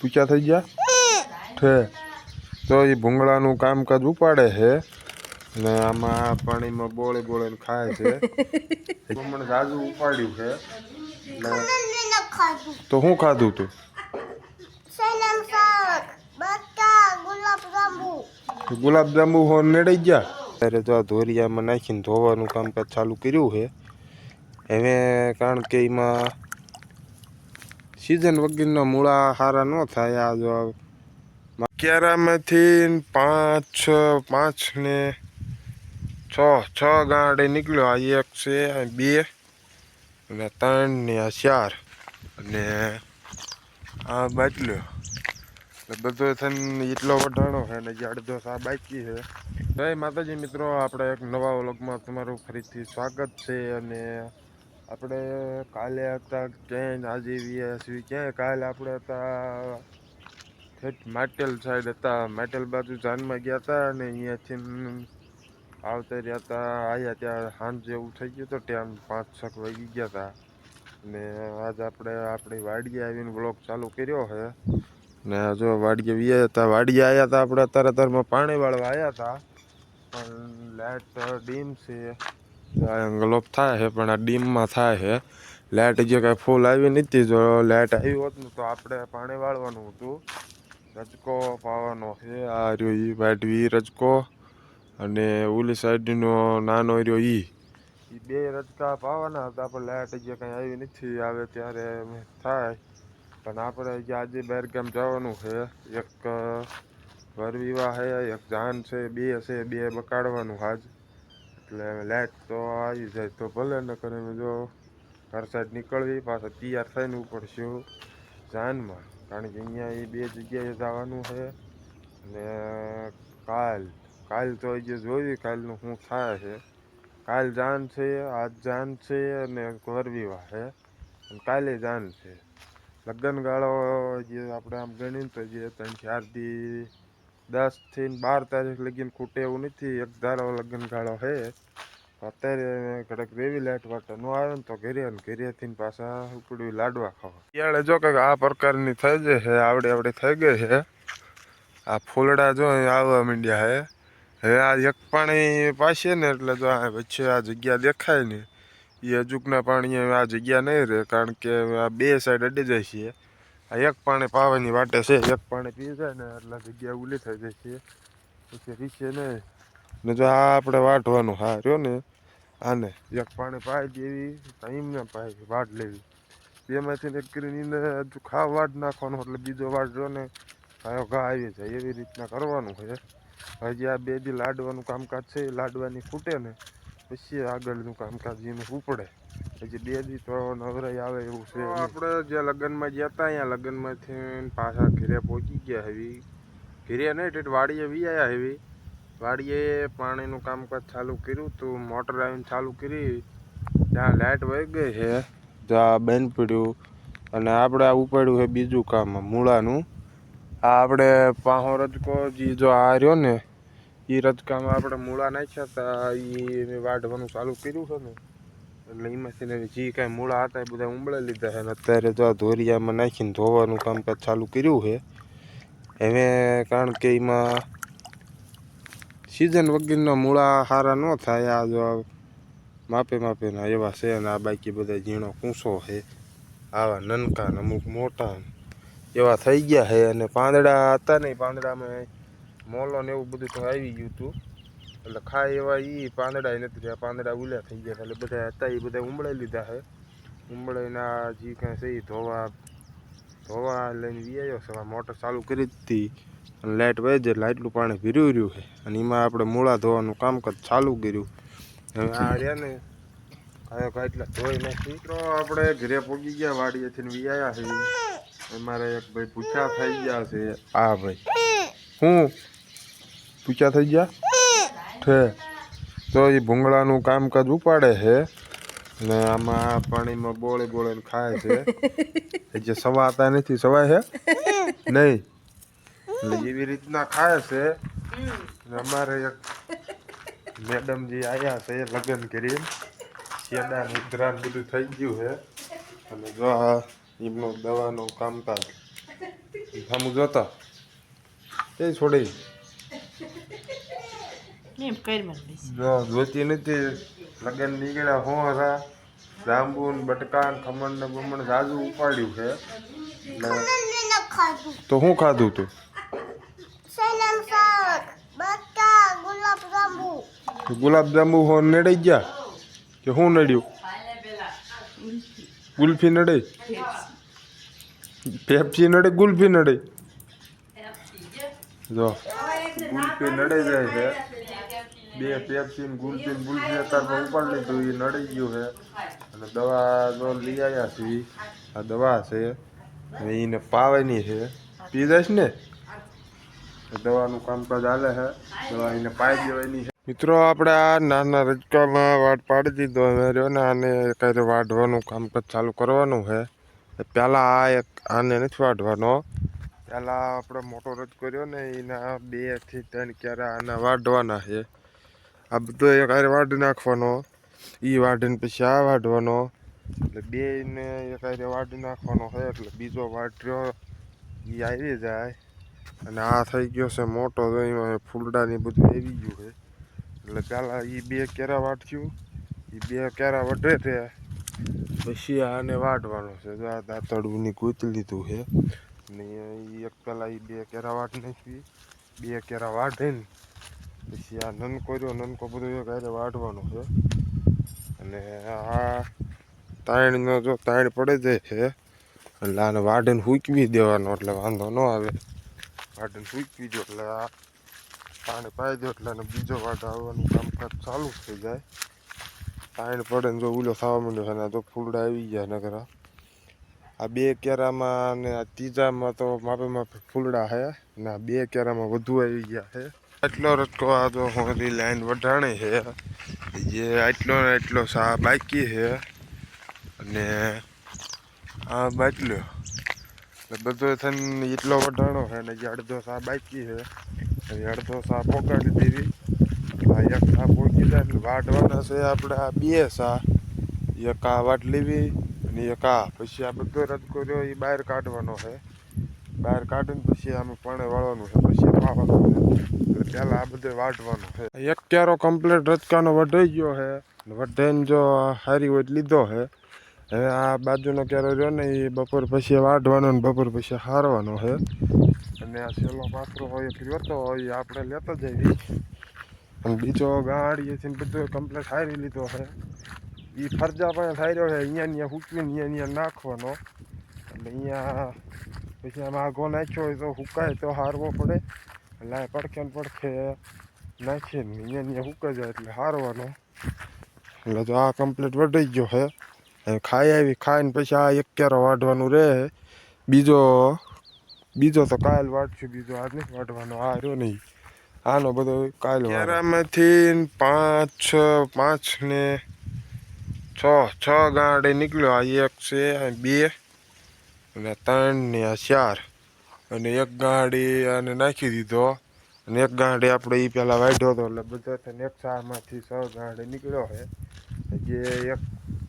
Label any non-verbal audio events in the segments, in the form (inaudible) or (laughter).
પૂછ્યા થઈ ગયા? છે. તો એ ભૂંગળાનું કામકાજ ઉપાડે છે. ને આમાં પાણીમાં બોળે બોળે ખાય છે. (laughs) હમણાં જાજુ ઉપાડ્યું છે. ને તો શું ખાધું તું? સલમ ગુલાબ જાંબુ. હો નડી ગયા? ત્યારે તો આ ધોરિયામાં નાખીને ધોવાનું કામકાજ ચાલુ કર્યું છે. હવે કારણ કે એમાં સિઝન વગરના મૂળા સારા ન થાય આ જો ક્યારામાંથી પાંચ છ પાંચ ને છ છ ગાંડે નીકળ્યો. આ એક છે, આ બે, અને ત્રણ ને આ ચાર, અને આ બાટલ્યો એટલે બધો થઈને એટલો વઢાણો છે ને જે અડધો સા બાકી છે. જય માતાજી મિત્રો, આપણે એક નવા વ્લોગમાં તમારું ફરીથી સ્વાગત છે અને આપણે કાલે હતા ક્યાંય આજે છીએ. ક્યાંય કાલે આપણે હતા? માટેલ સાઈડ હતા. માટેલ બાજુ જાનમાં ગયા હતા અને અહીંયાથી આવતા રહ્યા હતા. આવ્યા ત્યાં સાંજ જેવું થઈ ગયું હતું ટાઈમ પાંચ છક વાગી ગયા હતા. ને આજ આપણે આપણી વાડીએ આવીને બ્લોગ ચાલુ કર્યો છે. ને જો વાડીએ વ્યા હતા. વાડીએ આવ્યા હતા. આપણે અત્યારે અત્યારમાં પાણી વાળવા આવ્યા હતા. પણ લાઇટ ડીમ છે. ગ્લોપ થાય છે, પણ આ ડીમમાં થાય છે. લાઇટ જે કાંઈ ફૂલ આવી નથી જો લાઇટ આવી હોત ને તો આપણે પાણી વાળવાનું હતું. રજકો પાવાનો છે, આ રહ્યો ઈ વાડવી રજકો અને ઓલી સાઈડનો નાનો રહ્યો ઈ. એ બે રજકા પાવાના હતા, પણ લાઇટ જે કાંઈ આવી નથી આવે ત્યારે થાય. પણ આપણે જે આજે બહાર ગામ જવાનું છે, એક વર વિવાહ છે, એક જાન છે, બે છે, બે બકાડવાનું આજ. એટલે લાઇટ તો આવી જાય તો ભલે ન કરે જો ઘર સાઈડ નીકળવી, પાછા તૈયાર થઈને ઉપડશું જાનમાં. કારણ કે અહીંયા એ બે જગ્યાએ જવાનું છે અને કાલ કાલ તો જે જોયું કાલનું શું થાય છે. કાલ જાન છે, આજ જાન છે અને ઘર વિવાહ છે. અને કાલે જાન છે. લગ્નગાળો જે આપણે આમ ગણીને તો જે ત્રણ, ચાર દી દસથી બાર તારીખ લગીને ખૂટે એવું નથી. એક ધારો લગ્ન ગાળો હે. અત્યારે કડક રેવી લાઈટ વાટે ન આવે ને તો ઘરે ને ઘરેથી પાછા ઉપડવી લાડવા ખાવા. શિયાળે જો કંઈક આ પ્રકારની થઈ જાય છે આવડે આવડે થઈ ગઈ છે આ ફૂલડા જો આવવા માંડ્યા હે. હવે આ એક પાણી પાસે ને એટલે જો આ વચ્ચે આ જગ્યા દેખાય ને એ હજુકના પાણી આ જગ્યા નહીં રહે, કારણ કે આ બે સાઈડ અડી જાય છે. એક પાણી પાવાની વાટે છે, એક પાણી પી જાય ને એટલે જગ્યા ઉલી થઈ જાય છે. પછી રીશે નહીં ને જો આ આપણે વાટવાનું હા રહ્યો ને, આને એક પાણી પાઈ દેવી, ટાઈમ ને પાઈ વાટ લેવી. બેમાંથી એક કરીને એને હજુ ખાવ વાટ નાખવાનો, એટલે બીજો વાટ રહ્યો ને કાયો ઘા આવી જાય, એવી રીતના કરવાનું છે હજી આ બે દી લાડવાનું કામકાજ છે, એ લાડવાની ફૂટે ને પછી આગળનું કામકાજ એનું ઉપડે. હજી બે દી તો નવરાઈ આવે એવું છે આપણે જે લગ્નમાં ગયા હતા અહીંયા લગ્નમાંથી પાછા ઘેરે પહોંચી ગયા હેવી. ઘેરે નહીં ટેટ વાડીએ વી આવ્યા હેવી. વાડીએ પાણીનું કામકાજ ચાલુ કર્યું તું મોટર આવીને ચાલુ કરી. ત્યાં લાઇટ વહી ગઈ છે જ્યાં બેન પડ્યું. અને આપણે આ ઉપાડ્યું છે બીજું કામ મૂળાનું. આ આપણે પાહો રજકો જે જો આ રહ્યો ને એ રજકામાં આપણે મૂળા નાખ્યા હતા એ વાઢવાનું ચાલુ કર્યું છે ને. એટલે એમાંથી ને જે કાંઈ મૂળા હતા એ બધા ઉંબળા લીધા છે. અને અત્યારે જો આ ધોરિયામાં નાખીને ધોવાનું કામકાજ ચાલુ કર્યું છે. હવે કારણ કે એમાં સિઝન વગરના મૂળા સારા ન થાય, આ જો માપે માપેના એવા છે અને આ બાકી બધા ઝીણો કૂંસો છે. આવા નનકા અમુક મોટા એવા થઈ ગયા છે. અને પાંદડા હતા ને ઈ પાંદડામાં મોલો ને એવું બધું તો આવી ગયું હતું. એટલે ખાય એવા એ પાંદડા નથી રહ્યા. પાંદડા ઉલ્યા થઈ ગયા એટલે બધા હતા એ બધા ઉમળાઈ લીધા છે. ઉંબળાઈના જે કાંઈ છે એ ધોવા ધોવા લઈને વી છે. મોટર ચાલુ કરી દીધી. અને લાઇટ વહી જાય લાઇટનું પાણી ભીર્યું રહ્યું છે. અને એમાં આપણે મૂળા ધોવાનું કામકાજ ચાલુ કર્યું. હવે આ રહ્યા ને કાંઈ એટલા ધોઈ નાખી. તો આપણે ઘરે પહોંચી ગયા વાડીએથી ને આવ્યા છે અમારે એક ભાઈ પૂછા થઈ ગયા છે. આ ભાઈ. હું? પૂછા થઈ ગયા? છે. તો એ ભૂંગળાનું કામકાજ ઉપાડે છે ને આમાં પાણીમાં બોળે બોળે ખાય છે. (laughs) જે સવાતા નથી સવાય છે? નહીં. એટલે એવી રીતના ખાય છે. અમારે એક મેડમ જે આવ્યા છે લગ્ન કરી શેડા નિદ્રા બધું થઈ ગયું છે. અને જો આ એમનું દવાનું કામકાજ. સામું જોતા. એ છોડી. જો જોતી નથી લગન નીકળ્યા હું હરા. જાંબુ ને બટકા ને ખમણ ને બમણ જાજુ ઉપાડ્યું છે. તો શું ખાધું તું? ગુલાબ જાંબુ. હો નડી ગયા? કે શું નડ્યું? ગુલ્ફી નડે પેપ્સી નડે ગુલ્ફી નડે જો ગુલ્ફી નડે જાય છે. બે પેપ્સી ને ગુલ્ફી અત્યારમાં ઉપાડી લીધું એ નડી ગયું છે. અને દવા જો લઈ આવ્યા છે ઈ. આ દવા છે. એને પાવાની છે. પી જઈશ ને દવાનું કામકાજ હાલે છે. દવા એને પાઈ દેવાની છે. મિત્રો આપણે આ નાના રજકામાં વાટ પાડી દીધો હવે રહ્યો ને આને કાંઈ વાઢવાનું કામકાજ ચાલુ કરવાનું છે. પહેલાં આ એક આને નથી વાઢવાનો. પહેલાં આપણે મોટો રજ રહ્યો ને એના બેથી ત્રણ ક્યારે આના વાઢવાના છે. આ બધો એક હારે વાઢી નાખવાનો. એ વાઢીને પછી આ વાઢવાનો. એટલે બેને એક હારે વાઢી નાખવાનો છે, એટલે બીજો વાઢ્યો. એ આવી જાય. અને આ થઈ ગયો છે મોટો, તો એમાં ફૂલડાની બધું આવી ગયું છે. એટલે પહેલાં એ બે કેરા વાટ્યું એ બે કેરા વઢે છે. પછી આને વાટવાનો છે. જો આ દાંતડુંની ગૂંથી લીધું છે. ને એક પહેલાં એ બે કેરા વાટ નાખવી બે કેરા વાઢીને પછી આ નનકો રહ્યો નનકો બધો એક હારે વાઢવાનો છે. અને આ તાણીનો જો તાણ પડે જાય છે. એટલે આને વાઢીને હૂકવી દેવાનો, એટલે વાંધો ન આવે. વાઢીને હૂકવી દો, એટલે આ પાણી પાઈ દો, એટલે બીજો વાટ આવવાનું કામકાજ ચાલુ થઈ જાય. પાણી પડે ને જો ઉલો થવા માંડ્યો છે તો ફૂલડા આવી ગયા નગર આ બે કેરામાં ને આ ત્રીજામાં તો માપે માપે ફૂલડા છે ને આ બે કેરામાં વધુ આવી ગયા છે. આટલો રટકો આ તો હોરી લાઈન વઢાણી છે. જે આટલો ને એટલો સા બાકી છે. અને આ બાટલો, એટલે બધો થઈને એટલો વઢાણો છે ને જે અડધો સા બાકી છે. અડધો સા પોગાડી દીધી. આ એક સા પોકી જાય એટલે વાટવાના છે આપણે આ બે સા એક આ વાટ લેવી અને એક આ. પછી આ બધો રદ રહ્યો એ બહાર કાઢવાનો છે. બહાર કાઢીને પછી આમ પાણી વાળવાનું છે પછી એટલે પહેલાં આ બધે વાટવાનું છે. એક ક્યારો કમ્પ્લીટ રચકાનો વઢાઈ ગયો છે. વઢાઈને જો સારી હોય લીધો છે. હવે આ બાજુનો ક્યારો રહ્યો ને એ બપોર પછી વાઢવાનો ને બપોર પછી હારવાનો છે. અને આ છેલ્લો પાથરો હોય લેતો હોય એ આપણે લેતો જઈએ. અને બીજો ગાડીએ છે બધું કમ્પ્લીટ હારી લીધો છે. એ ફરજા પણ થાય રહ્યો છે. અહીંયા અહીંયા હૂકવીને અહીંયા અહીંયા નાખવાનો. એટલે અહીંયા પછી આમાં આગો નાખ્યો હોય તો હુકાય, તો હારવો પડે. એટલે પડખે ને પડખે નાખીને અહીંયા અહીંયા હુકાઈ જાય એટલે હારવાનો. એટલે તો આ કમ્પ્લીટ વઢાઈ ગયો છે ખાઈ આવી, ખાઈને પછી આ એક કેરો વાઢવાનું રહે. બીજો બીજો તો કાલ વાટશું બીજો આ નહીં વાઢવાનો, આ રહ્યો નહીં. આનો બધો કાલ કેરામાંથી પાંચ, છ, પાંચ ને છ છ ગાંડે નીકળ્યો. આ એક છે બે. અને ત્રણ ને આ ચાર. અને એક ગાડી આને નાખી દીધો. અને એક ગાંડી આપણે એ પહેલાં વાઢ્યો હતો એટલે બધા થઈને એક ચારમાંથી છ ગાંડે નીકળ્યો છે. જે એક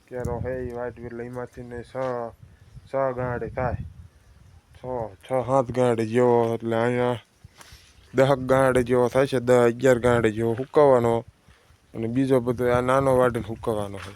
કેરો છે એ વાઢવી એટલે એમાંથી ને છ છ ગાંડી થાય. છ છ, સાત ગાંડી જેવો એટલે અહીંયા દહક ગાંડી જેવો થાય છે, દસ અગિયાર ગાંડી જેવો હુકવવાનો. અને બીજો બધો આ નાનો વાડીને હુકવવાનો હોય